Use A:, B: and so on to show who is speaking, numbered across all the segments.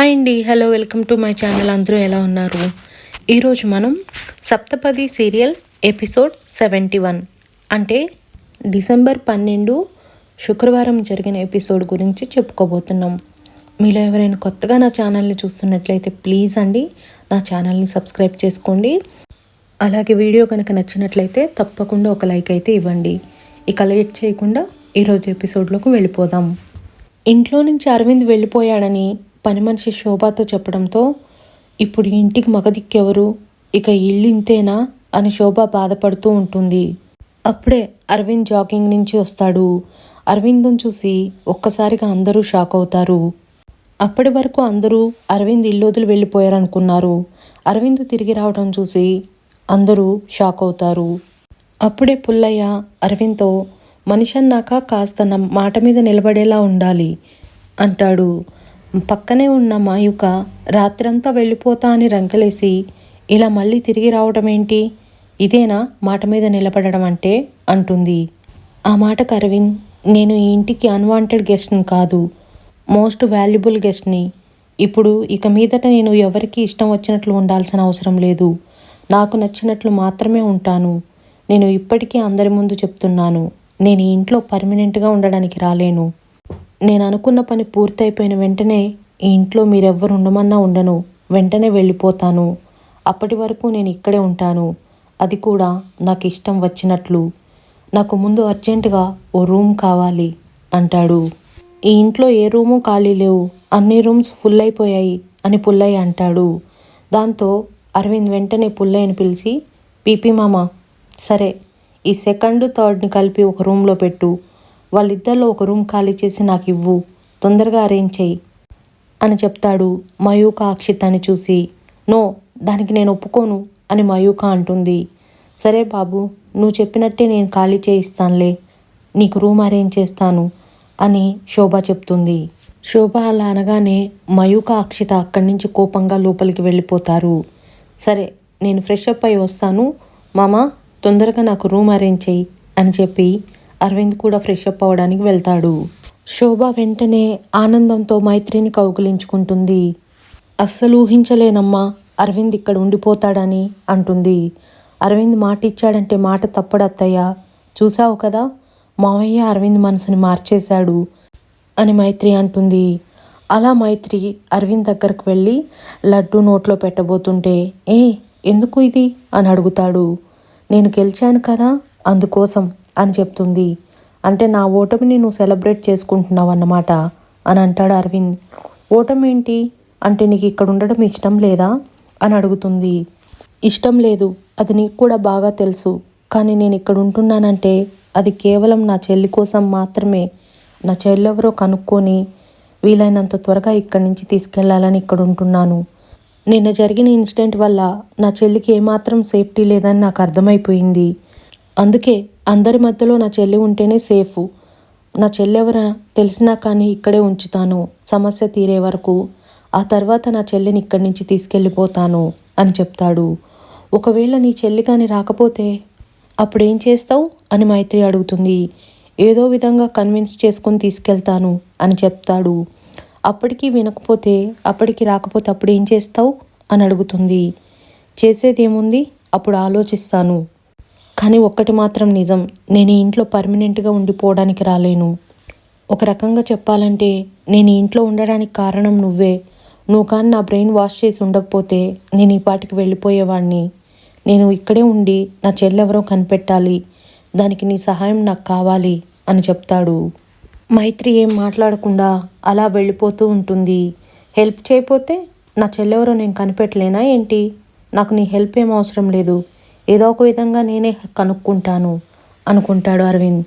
A: Hi అండి. Hello welcome to my channel. అందరూ ఎలా ఉన్నారు? ఈరోజు మనం Saptapadi serial episode seventy one. అంటే డిసెంబర్ పన్నెండు శుక్రవారం జరిగిన ఎపిసోడ్ గురించి చెప్పుకోబోతున్నాం. మీలో ఎవరైనా కొత్తగా నా ఛానల్ని చూస్తున్నట్లయితే ప్లీజ్ అండి నా ఛానల్ని సబ్స్క్రైబ్ చేసుకోండి. అలాగే వీడియో కనుక నచ్చినట్లయితే తప్పకుండా ఒక లైక్ అయితే ఇవ్వండి. ఇక లేట్ చేయకుండా ఈరోజు ఎపిసోడ్లోకి వెళ్ళిపోదాం. ఇంట్లో నుంచి అరవింద్ వెళ్ళిపోయాడని పని మనిషి శోభాతో చెప్పడంతో ఇప్పుడు ఇంటికి మగదిక్కెవరు? ఇక ఇల్లింతేనా? అని శోభ బాధపడుతూ ఉంటుంది. అప్పుడే అరవింద్ జాగింగ్ నుంచి వస్తాడు. అరవింద్ని చూసి ఒక్కసారిగా అందరూ షాక్ అవుతారు. అప్పటి వరకు అందరూ అరవింద్ ఇల్లు వెళ్ళిపోయారనుకున్నారు. అరవింద్ తిరిగి రావడం చూసి అందరూ షాక్ అవుతారు. అప్పుడే పుల్లయ్య అరవింద్తో మనిషి అన్నాక కాస్త నా మాట మీద నిలబడేలా ఉండాలి అంటాడు. పక్కనే ఉన్న మాయుక రాత్రంతా వెళ్ళిపోతా అని రంకలేసి ఇలా మళ్ళీ తిరిగి రావడం ఏంటి? ఇదేనా మాట మీద నిలబడడం అంటే? అంటుంది. ఆ మాటకు అరవింద్ నేను ఈ ఇంటికి అన్వాంటెడ్ గెస్ట్ని కాదు మోస్ట్ వాల్యుబుల్ గెస్ట్ని ఇప్పుడు ఇక మీదట నేను ఎవరికి ఇష్టం వచ్చినట్లు ఉండాల్సిన అవసరం లేదు. నాకు నచ్చినట్లు మాత్రమే ఉంటాను. నేను ఇప్పటికీ అందరి ముందు చెప్తున్నాను. నేను ఇంట్లో పర్మనెంట్గా ఉండడానికి రాలేను. నేను అనుకున్న పని పూర్తయిపోయిన వెంటనే ఈ ఇంట్లో మీరెవ్వరు ఉండమన్నా ఉండను. వెంటనే వెళ్ళిపోతాను. అప్పటి వరకు నేను ఇక్కడే ఉంటాను. అది కూడా నాకు ఇష్టం వచ్చినట్లు. నాకు ముందు అర్జెంటుగా ఓ రూమ్ కావాలి అంటాడు. ఈ ఇంట్లో ఏ రూము ఖాళీ లేవు. అన్ని రూమ్స్ ఫుల్ అయిపోయాయి అని పుల్లయ్య అంటాడు. దాంతో అరవింద్ వెంటనే పుల్లయ్యని పిలిచి పీపీ మామ సరే ఈ సెకండ్ థర్డ్ని కలిపి ఒక రూమ్లో పెట్టు. వాళ్ళిద్దరిలో ఒక రూమ్ ఖాళీ చేసి నాకు ఇవ్వు తొందరగా అరేంజ్ చెయ్యి అని చెప్తాడు మయూక అక్షితాన్ని చూసి. నో దానికి నేను ఒప్పుకోను అని మయూక అంటుంది. సరే బాబు నువ్వు చెప్పినట్టే నేను ఖాళీ చేయిస్తానులే నీకు రూమ్ అరేంజ్ చేస్తాను అని శోభ చెప్తుంది. శోభ అలా అనగానే మయూక అక్షిత అక్కడి నుంచి కోపంగా లోపలికి వెళ్ళిపోతారు. సరే నేను ఫ్రెష్ అప్ అయి వస్తాను మామ తొందరగా నాకు రూమ్ అరేంజ్ చెయ్యి అని చెప్పి అరవింద్ కూడా ఫ్రెష్ అప్ అవ్వడానికి వెళ్తాడు. శోభ వెంటనే ఆనందంతో మైత్రిని కౌగులించుకుంటుంది. అస్సలు ఊహించలేనమ్మా అరవింద్ ఇక్కడ ఉండిపోతాడని అంటుంది. అరవింద్ మాట ఇచ్చాడంటే మాట తప్పడత్తయ్యా చూసావు కదా మావయ్య అరవింద్ మనసుని మార్చేశాడు అని మైత్రి అంటుంది. అలా మైత్రి అరవింద్ దగ్గరకు వెళ్ళి లడ్డు నోట్లో పెట్టబోతుంటే ఏ ఎందుకు ఇది? అని అడుగుతాడు. నేను గెలిచాను కదా అందుకోసం. అని చెప్తుంది. అంటే నా ఓటమిని నువ్వు సెలబ్రేట్ చేసుకుంటున్నావు అన్నమాట అని అంటాడు అరవింద్. ఓటమి ఏంటి? అంటే నీకు ఇక్కడ ఉండడం ఇష్టం లేదా? అని అడుగుతుంది. ఇష్టం లేదు. అది నీకు కూడా బాగా తెలుసు. కానీ నేను ఇక్కడ ఉంటున్నానంటే అది కేవలం నా చెల్లి కోసం మాత్రమే. నా చెల్లెవరో కనుక్కొని వీలైనంత త్వరగా ఇక్కడి నుంచి తీసుకెళ్ళాలని ఇక్కడ ఉంటున్నాను. నిన్న జరిగిన ఇన్సిడెంట్ వల్ల నా చెల్లికి ఏమాత్రం సేఫ్టీ లేదని నాకు అర్థమైపోయింది. అందుకే అందరి మధ్యలో నా చెల్లి ఉంటేనే సేఫ్. నా చెల్లెవరా తెలిసినా కానీ ఇక్కడే ఉంచుతాను. సమస్య తీరే వరకు ఆ తర్వాత నా చెల్లిని ఇక్కడి నుంచి తీసుకెళ్ళిపోతాను అని చెప్తాడు. ఒకవేళ నీ చెల్లి కానీ రాకపోతే అప్పుడేం చేస్తావు అని మైత్రి అడుగుతుంది. ఏదో విధంగా కన్విన్స్ చేసుకొని తీసుకెళ్తాను అని చెప్తాడు. అప్పటికి వినకపోతే అప్పటికి రాకపోతే అప్పుడు ఏం చేస్తావు? అని అడుగుతుంది. చేసేదేముంది? అప్పుడు ఆలోచిస్తాను. కానీ ఒక్కటి మాత్రం నిజం. నేను ఈ ఇంట్లో పర్మనెంట్గా ఉండిపోవడానికి రాలేను. ఒక రకంగా చెప్పాలంటే నేను ఈ ఇంట్లో ఉండడానికి కారణం నువ్వే. నువ్వు కానీ నా బ్రెయిన్ వాష్ చేసి ఉండకపోతే నేను ఈ పాటికి వెళ్ళిపోయేవాడిని నేను ఇక్కడే ఉండి నా చెల్లెవరో కనిపెట్టాలి. దానికి నీ సహాయం నాకు కావాలి అని చెప్తాడు. మైత్రి ఏం మాట్లాడకుండా అలా వెళ్ళిపోతూ ఉంటుంది. హెల్ప్ చేయకపోతే నా చెల్లెవరో నేను కనిపెట్టలేనా ఏంటి? నాకు నీ హెల్ప్ ఏం అవసరం లేదు. ఏదో ఒక విధంగా నేనే కనుక్కుంటాను అనుకుంటాడు అరవింద్.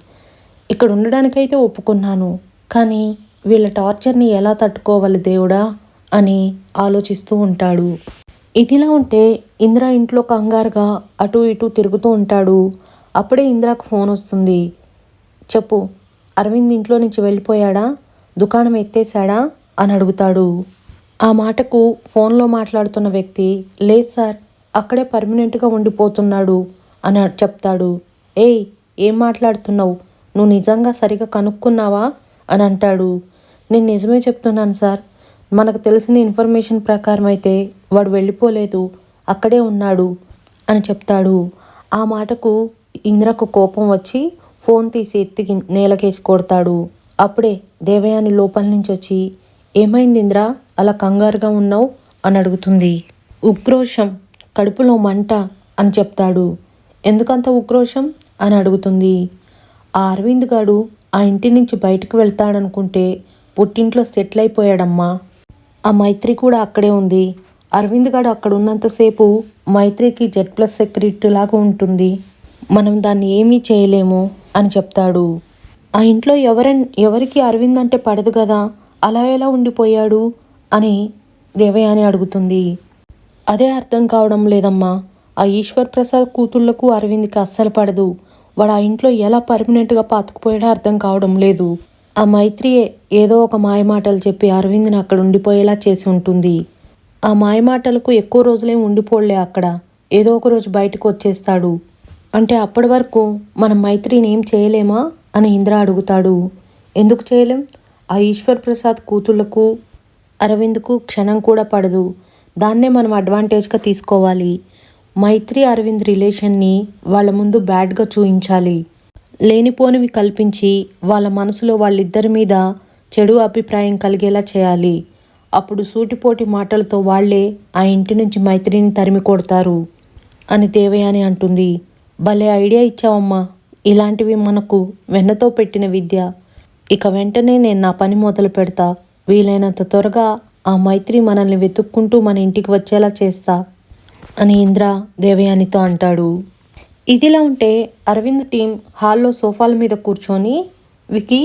A: ఇక్కడ ఉండడానికైతే ఒప్పుకున్నాను కానీ వీళ్ళ టార్చర్ని ఎలా తట్టుకోవాలి దేవుడా? అని ఆలోచిస్తూ ఉంటాడు. ఇదిలా ఉంటే ఇంద్ర ఇంట్లో కంగారుగా అటు ఇటు తిరుగుతూ ఉంటాడు. అప్పుడే ఇంద్రాకు ఫోన్ వస్తుంది. చెప్పు అరవింద్ ఇంట్లో నుంచి వెళ్ళిపోయాడా? దుకాణం ఎత్తేశాడా? అని అడుగుతాడు. ఆ మాటకు ఫోన్లో మాట్లాడుతున్న వ్యక్తి లేదు సార్ అక్కడే పర్మనెంట్గా ఉండిపోతున్నాడు అని చెప్తాడు. ఏయ్ ఏం మాట్లాడుతున్నావు? నువ్వు నిజంగా సరిగా కనుక్కున్నావా? అని అంటాడు. నేను నిజమే చెప్తున్నాను సార్. మనకు తెలిసిన ఇన్ఫర్మేషన్ ప్రకారం అయితే వాడు వెళ్ళిపోలేదు. అక్కడే ఉన్నాడు అని చెప్తాడు. ఆ మాటకు ఇంద్రకు కోపం వచ్చి ఫోన్ తీసి ఎత్తికి నేలకేసి కొడతాడు. అప్పుడే దేవయాని లోపల నుంచి వచ్చి ఏమైంది ఇంద్ర? అలా కంగారుగా ఉన్నావు? అని అడుగుతుంది. ఉక్రోషం కడుపులో మంట అని చెప్తాడు. ఎందుకంత ఉక్రోషం? అని అడుగుతుంది. ఆ అరవింద్ గాడు ఆ ఇంటి నుంచి బయటకు వెళ్తాడనుకుంటే పుట్టింట్లో సెటిల్ అయిపోయాడమ్మా. ఆ మైత్రి కూడా అక్కడే ఉంది. అరవింద్ గాడు అక్కడ ఉన్నంతసేపు మైత్రికి జెడ్ ప్లస్ సెక్యూరిటీ లాగా ఉంటుంది. మనం దాన్ని ఏమీ చేయలేము అని చెప్తాడు. ఆ ఇంట్లో ఎవరన్ ఎవరికి అరవింద్ అంటే పడదు కదా? అలా ఎలా ఉండిపోయాడు? అని దేవయాని అడుగుతుంది. అదే అర్థం కావడం లేదమ్మా. ఆ ఈశ్వర్ ప్రసాద్ కూతుళ్ళకు అరవింద్కి అస్సలు పడదు. వాడు ఆ ఇంట్లో ఎలా పర్మనెంట్గా పాతుకుపోయాడో అర్థం కావడం లేదు. ఆ మైత్రియే ఏదో ఒక మాయమాటలు చెప్పి అరవింద్ని అక్కడ ఉండిపోయేలా చేసి ఉంటుంది. ఆ మాయమాటలకు ఎక్కువ రోజులేం ఉండిపోలే అక్కడ. ఏదో ఒక రోజు బయటకు వచ్చేస్తాడు. అంటే అప్పటి వరకు మనం మైత్రిని ఏం చేయలేమా అని ఇంద్ర అడుగుతాడు. ఎందుకు చేయలేం? ఆ ఈశ్వర్ ప్రసాద్ కూతుళ్ళకు అరవింద్కు క్షణం కూడా పడదు. దాన్నే మనం అడ్వాంటేజ్గా తీసుకోవాలి. మైత్రి అరవింద్ రిలేషన్ని వాళ్ళ ముందు బ్యాడ్గా చూయించాలి. లేనిపోనివి కల్పించి వాళ్ళ మనసులో వాళ్ళిద్దరి మీద చెడు అభిప్రాయం కలిగేలా చేయాలి. అప్పుడు సూటిపోటి మాటలతో వాళ్ళే ఆ ఇంటి నుంచి మైత్రిని తరిమి కొడతారు అని దేవయాని అంటుంది. భలే ఐడియా ఇచ్చావమ్మా. ఇలాంటివి మనకు వెన్నతో పెట్టిన విద్య. ఇక వెంటనే నేను నా పని మొదలు పెడతా వీలైనంత త్వరగా ఆ మైత్రి మనల్ని వెతుక్కుంటూ మన ఇంటికి వచ్చేలా చేస్తా అని ఇంద్ర దేవయానితో అంటాడు. ఇదిలా ఉంటే అరవింద్ టీం హాల్లో సోఫాల మీద కూర్చొని వికీ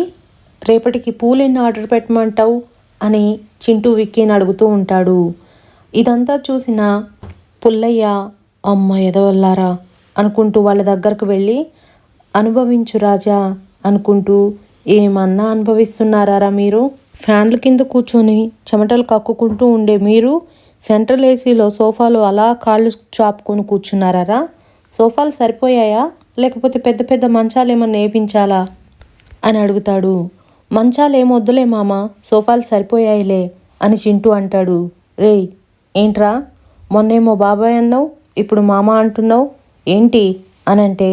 A: రేపటికి పూలెన్ని ఆర్డర్ పెట్టమంటావు? అని చింటూ విక్కీని అడుగుతూ ఉంటాడు. ఇదంతా చూసిన పుల్లయ్య అమ్మ ఎదవల్లారా అనుకుంటూ వాళ్ళ దగ్గరకు వెళ్ళి అనుభవించు రాజా అనుకుంటూ ఏమన్నా అనుభవిస్తున్నారా మీరు? ఫ్యాన్ల కింద కూర్చొని చెమటలు కక్కుకుంటూ ఉండే మీరు సెంట్రల్ ఏసీలో సోఫాలో అలా కాళ్ళు చాపుకొని కూర్చున్నారా సోఫాలు సరిపోయాయా? లేకపోతే పెద్ద పెద్ద మంచాలు ఏమన్నా వేయించాలా అని అడుగుతాడు. మంచాలు ఏం వద్దులే మామ సోఫాలు సరిపోయాయిలే అని చింటూ అంటాడు. రేయ్ ఏంట్రా? మొన్నేమో బాబాయ్ అన్నావు ఇప్పుడు మామ అంటున్నావు ఏంటి? అని అంటే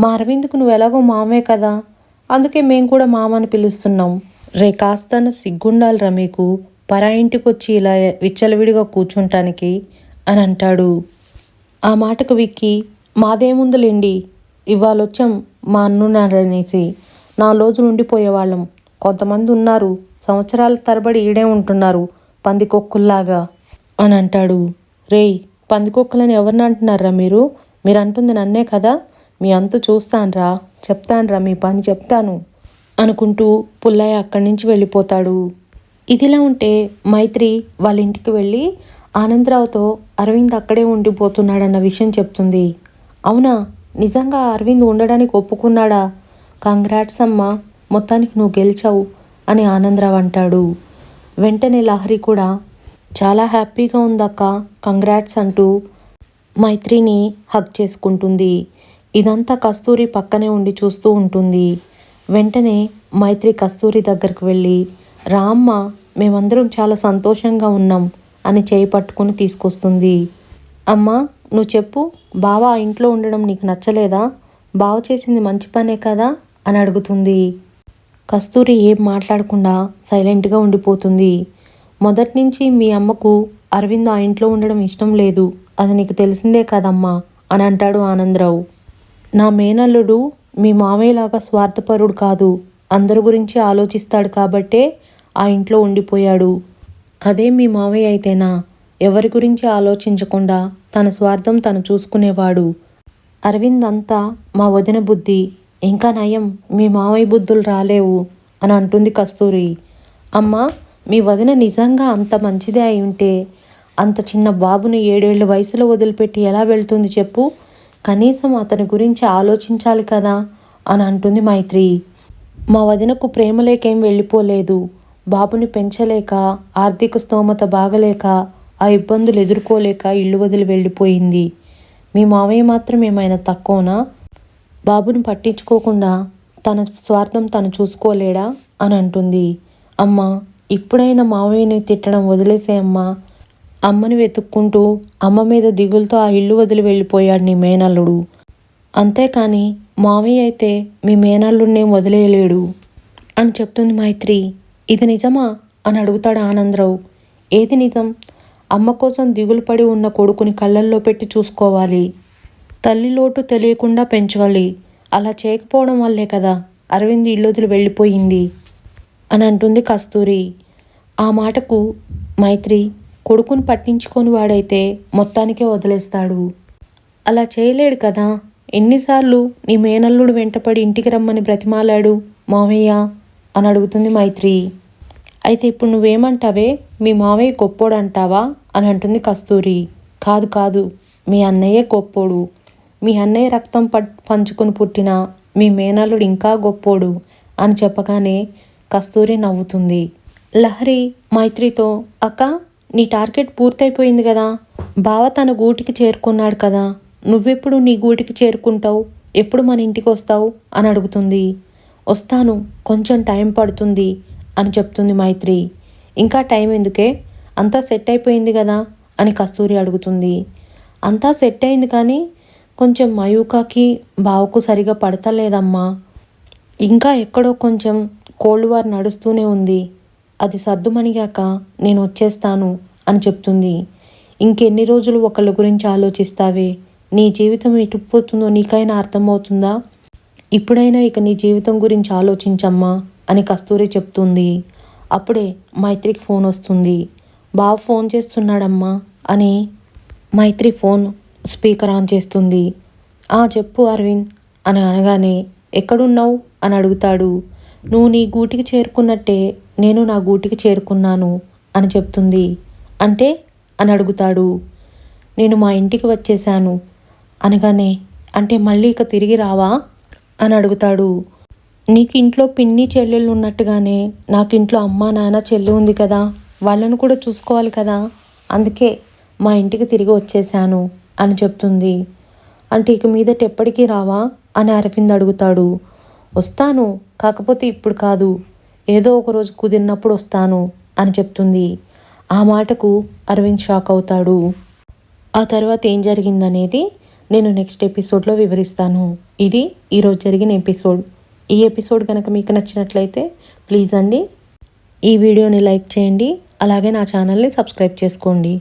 A: మా అరవింద్కు నువ్వు ఎలాగో మామే కదా అందుకే మేము కూడా మామని పిలుస్తున్నాం. రే కాస్తన సిగ్గుండాలిరా మీకు. పరా ఇంటికి వచ్చి ఇలా విచ్చలవిడిగా కూర్చుంటానికి అని అంటాడు. ఆ మాటకు విక్కి మాదేముందులేండి ఇవాళ వచ్చాం మా అన్నున్నారనేసి. నా రోజులు ఉండిపోయేవాళ్ళం కొంతమంది ఉన్నారు. సంవత్సరాల తరబడి ఈడే ఉంటున్నారు పందికొక్కుల్లాగా అని అంటాడు. రేయ్ పందికొక్కులని ఎవరిని అంటున్నారా మీరు? మీరు అంటుంది నన్నే కదా? మీ అంతు చూస్తాన్రా చెప్తాన్రా మీ పని చెప్తాను అనుకుంటూ పుల్లయ్య అక్కడి నుంచి వెళ్ళిపోతాడు. ఇదిలా ఉంటే మైత్రి వాళ్ళ ఇంటికి వెళ్ళి ఆనందరావుతో అరవింద్ అక్కడే ఉండిపోతున్నాడన్న విషయం చెప్తుంది. అవునా? నిజంగా అరవింద్ ఉండడానికి ఒప్పుకున్నాడా? కంగ్రాట్స్ అమ్మా మొత్తానికి నువ్వు గెలిచావు అని ఆనందరావు అంటాడు. వెంటనే లహరి కూడా చాలా హ్యాపీగా ఉందక్క కంగ్రాట్స్ అంటూ మైత్రిని హక్ చేసుకుంటుంది. ఇదంతా కస్తూరి పక్కనే ఉండి చూస్తూ ఉంటుంది. వెంటనే మైత్రి కస్తూరి దగ్గరికి వెళ్ళి రామ్మ మేమందరం చాలా సంతోషంగా ఉన్నాం అని చేయి పట్టుకుని తీసుకొస్తుంది. అమ్మ నువ్వు చెప్పు బావ ఆ ఇంట్లో ఉండడం నీకు నచ్చలేదా? బావ చేసింది మంచి పనే కదా? అని అడుగుతుంది. కస్తూరి ఏం మాట్లాడకుండా సైలెంట్గా ఉండిపోతుంది. మొదటి నుంచి మీ అమ్మకు అరవింద్ ఆ ఇంట్లో ఉండడం ఇష్టం లేదు. అది నీకు తెలిసిందే కదమ్మా అని అంటాడు ఆనందరావు. నా మేనల్లుడు మీ మామయ్యలాగా స్వార్థపరుడు కాదు. అందరి గురించి ఆలోచిస్తాడు కాబట్టే ఆ ఇంట్లో ఉండిపోయాడు. అదే మీ మావయ్య అయితేనా? ఎవరి గురించి ఆలోచించకుండా తన స్వార్థం తను చూసుకునేవాడు. అరవింద్ అంతా మా వదిన బుద్ధి. ఇంకా నయం మీ మావయ్య బుద్ధులు రాలేవు అని అంటుంది కస్తూరి. అమ్మా మీ వదిన నిజంగా అంత మంచిదే అయి ఉంటే అంత చిన్న బాబుని ఏడేళ్ళ వయసులో వదిలిపెట్టి ఎలా వెళ్తుంది చెప్పు? కనీసం అతని గురించి ఆలోచించాలి కదా? అని అంటుంది మైత్రి. మా వదినకు ప్రేమ లేకేం వెళ్ళిపోలేదు. బాబుని పెంచలేక ఆర్థిక స్తోమత బాగలేక ఆ ఇబ్బందులు ఎదుర్కోలేక ఇల్లు వదిలి వెళ్ళిపోయింది. మీ మావయ్య మాత్రం ఏమైనా తక్కువనా? బాబుని పట్టించుకోకుండా తన స్వార్థం తను చూసుకోలేడా? అని అంటుంది. అమ్మ ఇప్పుడైనా మావయ్యని తిట్టడం వదిలేసేయమ్మా. అమ్మని వెతుక్కుంటూ అమ్మ మీద దిగులతో ఆ ఇల్లు వదిలి వెళ్ళిపోయాడు నీ మేనల్లుడు. అంతేకాని మావయ్య అయితే మీ మేనల్లుడిని వదిలేయలేడు అని చెప్తుంది మైత్రి. ఇది నిజమా? అని అడుగుతాడు ఆనందరావు. ఏది నిజం? అమ్మ కోసం దిగులు పడి ఉన్న కొడుకుని కళ్ళల్లో పెట్టి చూసుకోవాలి. తల్లి లోటు తెలియకుండా పెంచాలి. అలా చేయకపోవడం వల్లే కదా అరవింద్ ఇల్లు వెళ్ళిపోయింది అని అంటుంది కస్తూరి. ఆ మాటకు మైత్రి కొడుకుని పట్టించుకొని వాడైతే మొత్తానికే వదిలేస్తాడు. అలా చేయలేడు కదా. ఎన్నిసార్లు నీ మేనల్లుడు వెంటపడి ఇంటికి రమ్మని బ్రతిమాలాడు మావయ్య అని అడుగుతుంది మైత్రి. అయితే ఇప్పుడు నువ్వేమంటావే? మీ మావయ్య గొప్పోడు అంటావా అని అంటుంది కస్తూరి. కాదు కాదు. మీ అన్నయ్యే గొప్పోడు. మీ అన్నయ్య రక్తం పంచుకొని పుట్టిన మీ మేనల్లుడు ఇంకా గొప్పోడు అని చెప్పగానే కస్తూరి నవ్వుతుంది. లహరి మైత్రితో అక్క నీ టార్గెట్ పూర్తయిపోయింది కదా. బావ తన గూటికి చేరుకున్నాడు కదా. నువ్వెప్పుడు నీ గూటికి చేరుకుంటావు? ఎప్పుడు మన ఇంటికి వస్తావు? అని అడుగుతుంది. వస్తాను కొంచెం టైం పడుతుంది అని చెప్తుంది మైత్రి. ఇంకా టైం ఎందుకే? అంతా సెట్ అయిపోయింది కదా అని కస్తూరి అడుగుతుంది. అంతా సెట్ అయింది కానీ కొంచెం మయూకాకి బావకు సరిగా పడతలేదమ్మా. ఇంకా ఎక్కడో కొంచెం కోల్డ్ వార్ నడుస్తూనే ఉంది. అది సర్దుమణిగాక నేను వచ్చేస్తాను అని చెప్తుంది. ఇంకెన్ని రోజులు ఒకళ్ళ గురించి ఆలోచిస్తావే? నీ జీవితం ఎటుపోతుందో నీకైనా అర్థమవుతుందా? ఇప్పుడైనా ఇక నీ జీవితం గురించి ఆలోచించమ్మా అని కస్తూరి చెప్తుంది. అప్పుడే మైత్రికి ఫోన్ వస్తుంది. బావ ఫోన్ చేస్తున్నాడమ్మా అని మైత్రి ఫోన్ స్పీకర్ ఆన్ చేస్తుంది. ఆ చెప్పు అరవింద్ అని అనగానే ఎక్కడున్నావు? అని అడుగుతాడు. నువ్వు నీ గూటికి చేరుకున్నట్టే నేను నా గూటికి చేరుకున్నాను అని చెప్తుంది. అంటే? అని అడుగుతాడు. నేను మా ఇంటికి వచ్చేసాను అనగానే అంటే మళ్ళీ ఇక తిరిగి రావా? అని అడుగుతాడు. నీకు ఇంట్లో పిన్ని చెల్లెళ్ళు ఉన్నట్టుగానే నాకు ఇంట్లో అమ్మ నాన్న చెల్లి ఉంది కదా వాళ్ళను కూడా చూసుకోవాలి కదా. అందుకే మా ఇంటికి తిరిగి వచ్చేసాను అని చెప్తుంది. అంటే ఇక మీదట ఎప్పటికీ రావా? అని అరవింద్ అడుగుతాడు. వస్తాను కాకపోతే ఇప్పుడు కాదు. ఏదో ఒక రోజు కుదిరినప్పుడు వస్తాను అని చెప్తుంది. ఆ మాటకు అరవింద్ షాక్ అవుతాడు. ఆ తర్వాత ఏం జరిగిందనేది నేను నెక్స్ట్ ఎపిసోడ్లో వివరిస్తాను. ఇది ఈరోజు జరిగిన ఎపిసోడ్. ఈ ఎపిసోడ్ కనుక మీకు నచ్చినట్లయితే ప్లీజ్ అండి ఈ వీడియోని లైక్ చేయండి. అలాగే నా ఛానల్ని సబ్స్క్రైబ్ చేసుకోండి.